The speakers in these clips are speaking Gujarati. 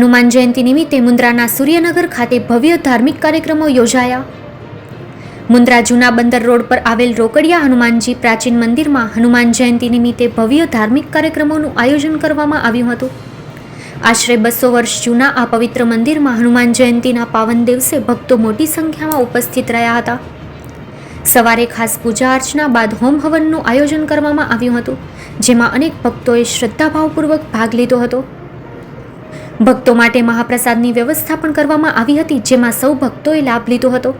હનુમાન જયંતિ નિમિત્તે મુન્દ્રાના સૂર્યનગર ખાતે ભવ્ય ધાર્મિક કાર્યક્રમો યોજાયા. મુન્દ્રા જૂના બંદર રોડ પર આવેલ રોકડિયા હનુમાનજી પ્રાચીન મંદિરમાં હનુમાન જયંતિ નિમિત્તે ભવ્ય ધાર્મિક કાર્યક્રમોનું આયોજન કરવામાં આવ્યું હતું. આશરે બસો વર્ષ જૂના આ પવિત્ર મંદિરમાં હનુમાન જયંતિના પાવન દિવસે ભક્તો મોટી સંખ્યામાં ઉપસ્થિત રહ્યા હતા. સવારે ખાસ પૂજા અર્ચના બાદ હોમ હવનનું આયોજન કરવામાં આવ્યું હતું, જેમાં અનેક ભક્તોએ શ્રદ્ધાભાવપૂર્વક ભાગ લીધો હતો. ભક્તો માટે મહાપ્રસાદની વ્યવસ્થા પણ કરવામાં આવી હતી, જેમાં સૌ ભક્તોએ લાભ લીધો હતો.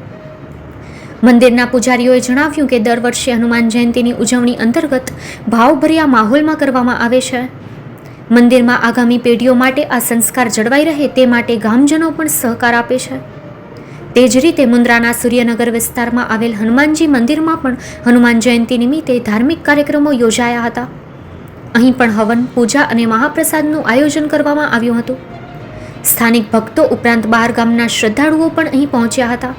મંદિરના પૂજારીઓએ જણાવ્યું કે દર વર્ષે હનુમાન જયંતિની ઉજવણી અંતર્ગત ભાવભર્યા માહોલમાં કરવામાં આવે છે. મંદિરમાં આગામી પેઢીઓ માટે આ સંસ્કાર જળવાઈ રહે તે માટે ગામજનો પણ સહકાર આપે છે. તે જ રીતે મુન્દ્રાના સૂર્યનગર વિસ્તારમાં આવેલ હનુમાનજી મંદિરમાં પણ હનુમાન જયંતિ નિમિત્તે ધાર્મિક કાર્યક્રમો યોજાયા હતા. અહીં પણ હવન, પૂજા અને મહાપ્રસાદનું આયોજન કરવામાં આવ્યું હતું. સ્થાનિક ભક્તો ઉપરાંત બહાર ગામના શ્રદ્ધાળુઓ પણ અહીં પહોંચ્યા હતા.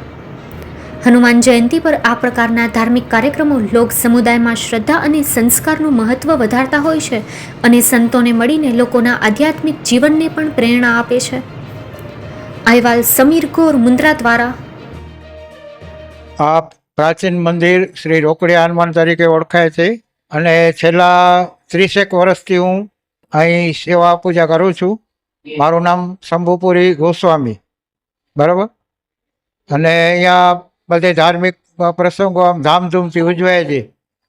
હનુમાન જયંતિ પર આ પ્રકારના ધાર્મિક કાર્યક્રમો લોક સમુદાયમાં શ્રદ્ધા અને સંસ્કારનું મહત્વ વધારતા હોય છે અને સંતોને મળીને લોકોના આધ્યાત્મિક જીવનને પણ પ્રેરણા આપે છે. અહેવાલ સમીર ગોર, મુન્દ્રા દ્વારા. આ પ્રાચીન મંદિર શ્રી રોકડિયા હનુમાન તરીકે ઓળખાય છે અને છેલ્લા ત્રીસેક વર્ષથી હું અહીં સેવા પૂજા કરું છું. મારું નામ શંભુપુરી ગોસ્વામી. બરાબર? અને અહીંયા બધે ધાર્મિક પ્રસંગો આમ ધામધૂમથી ઉજવાય છે.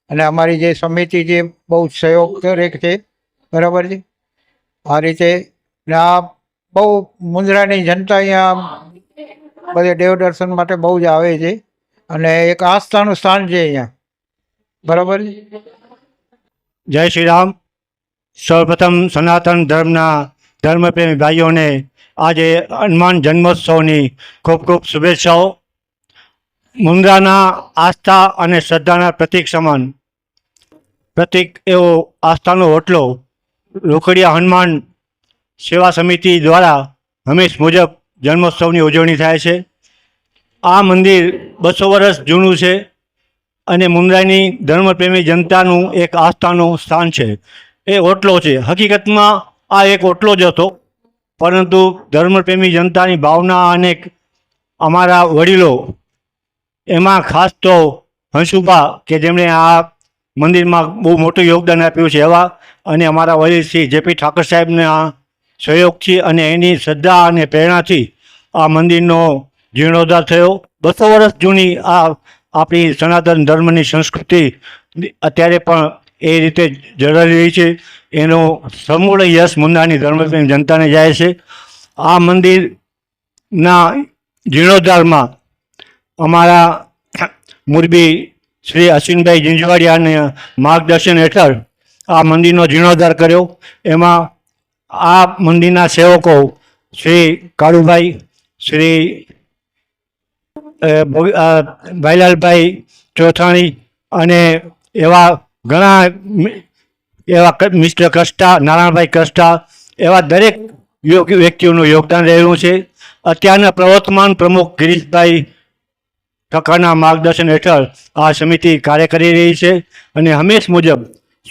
અને અમારી જે સમિતિ જે બહુ સહયોગ કરે છે. બરાબર છે? આ રીતે ને આ બહુ મુંદ્રાની જનતા અહીંયા બધે દેવ દર્શન માટે બહુ જ આવે છે. અને એક આસ્થાનું સ્થાન છે અહીંયા. બરાબર છે? જય શ્રી રામ. સૌપ્રથમ સનાતન ધર્મના ધર્મપ્રેમી ભાઈઓને આજે હનુમાન જન્મોત્સવની ખૂબ ખૂબ શુભેચ્છાઓ. મુન્દ્રાના આસ્થા અને શ્રદ્ધાના પ્રતિક સમાન. પ્રતિક એવો આસ્થાનો હોટલો રોકડિયા હનુમાન સેવા સમિતિ દ્વારા હંમેશ મુજબ જન્મોત્સવની ઉજવણી થાય છે. આ મંદિર બસો વર્ષ જૂનું છે. અને મુંદ્રાની ધર્મપ્રેમી જનતાનું એક આસ્થાનું સ્થાન છે. એ ઓટલો છે. હકીકતમાં આ એક ઓટલો જ હતો. પરંતુ ધર્મપ્રેમી જનતાની ભાવના અને અમારા વડીલો, એમાં ખાસ તો હંસુભા કે જેમણે આ મંદિરમાં બહુ મોટું યોગદાન આપ્યું છે એવા અને અમારા વડીલ શ્રી જેપી ઠાકર સાહેબના સહયોગથી અને એની શ્રદ્ધા અને પ્રેરણાથી આ મંદિરનો જીર્ણોદ્ધાર થયો. બસો વર્ષ જૂની આ આપણી સનાતન ધર્મની સંસ્કૃતિ અત્યારે પણ એ રીતે જળવાઈ રહી છે. એનો સમૂળ યશ મુન્નાની ધર્મપ્રેમ જનતાને જાય છે. આ મંદિરના જીર્ણોદ્ધારમાં અમારા મુરબી શ્રી અશ્વિનભાઈ જીંજવાડિયાને માર્ગદર્શન હેઠળ આ મંદિરનો જીર્ણોદ્ધાર કર્યો. એમાં આ મંદિરના સેવકો શ્રી કાળુભાઈ, શ્રી ભાઈલાલભાઈ ચોથાણી અને એવા ઘણા એવા મિસ્ટર કષ્ટા નારાયણભાઈ કષ્ટા એવા દરેક વ્યક્તિઓનું યોગદાન રહેલું છે. અત્યારના પ્રવર્તમાન પ્રમુખ ગિરીશભાઈ ઠક્કરના માર્ગદર્શન હેઠળ આ સમિતિ કાર્ય કરી રહી છે અને હંમેશ મુજબ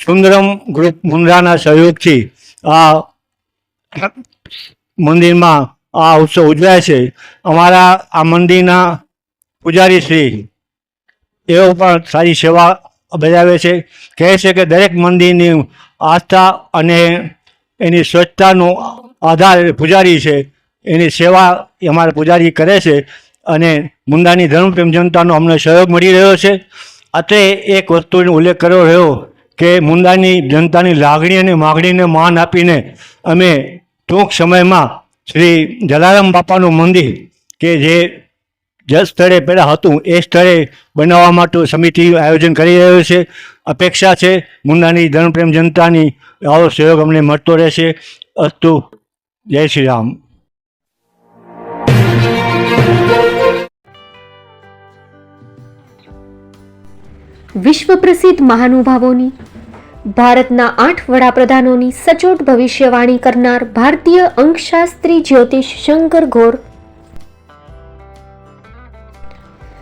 સુંદરમ ગ્રુપ મુન્દ્રાના સહયોગથી આ મંદિરમાં આ ઉત્સવ ઉજવાય છે. અમારા આ મંદિરના પૂજારી શ્રી. એઓ પણ સારી સેવા બજાવે છે. કહે છે કે દરેક મંદિરની આસ્થા અને એની સ્વચ્છતાનો આધાર પૂજારી છે. એની સેવા અમારા પૂજારી કરે છે અને મુંદાની ધર્મપ્રેમ જનતાનો અમને સહયોગ મળી રહ્યો છે. અત્રે એક વસ્તુનો ઉલ્લેખ કર્યો રહ્યો કે મુંદાની જનતાની લાગણી અને માગણીને માન આપીને અમે ટૂંક સમયમાં શ્રી જલારામ બાપાનું મંદિર કે જે જે સ્થળે પહેલાં હતું, એ સ્થળે બનાવવા માટે સમિતિ આયોજન કરી રહ્યો છે. અપેક્ષા છે, મુન્નાની ધર્મપ્રેમ જનતાની આવો સહયોગ અમને મળતો રહેશે. અસ્તુ, જય શ્રી રામ. વિશ્વ પ્રસિદ્ધ મહાનુભાવોની, ભારતના આઠ વડાપ્રધાનોની સચોટ ભવિષ્યવાણી કરનાર ભારતીય અંકશાસ્ત્રી જ્યોતિષ શંકર ઘોર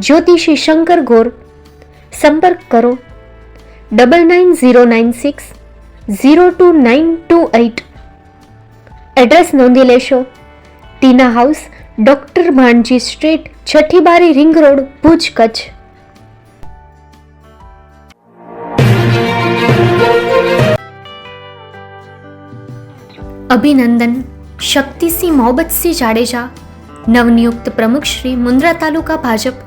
જ્યોતિષી શંકર ગોર. સંપર્ક કરો. Double nine zero nine six zero two nine two eight. Address નોંધી લેશો. Tina house, doctor Bhanji street છઠ્ઠી બારી રિંગ રોડ, ભુજ કચ્છ. અભિનંદન, શક્તિસિંહ મોહબ્બતસિંહ જાડેજા, નવનિયુક્ત પ્રમુખ શ્રી મુન્દ્રા તાલુકા ભાજપ.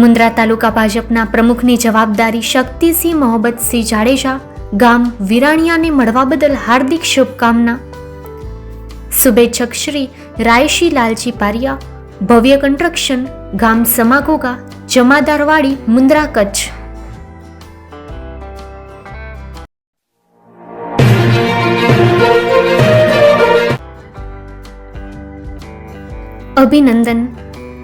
મુન્દ્રા તાલુકા ભાજપના પ્રમુખની જવાબદારી શક્તિસિંહ મોહબ્બતસિંહ જાડેજા, ગામ વિરાણિયાને મળવા બદલ હાર્દિક શુભકામના. શુભેચ્છક શ્રી રાયશી લાલજી પારિયા, ભવ્ય કન્સ્ટ્રક્શન, ગામ સમાગોગા, જમાદારવાડી, મુન્દ્રા કચ્છ. અભિનંદન.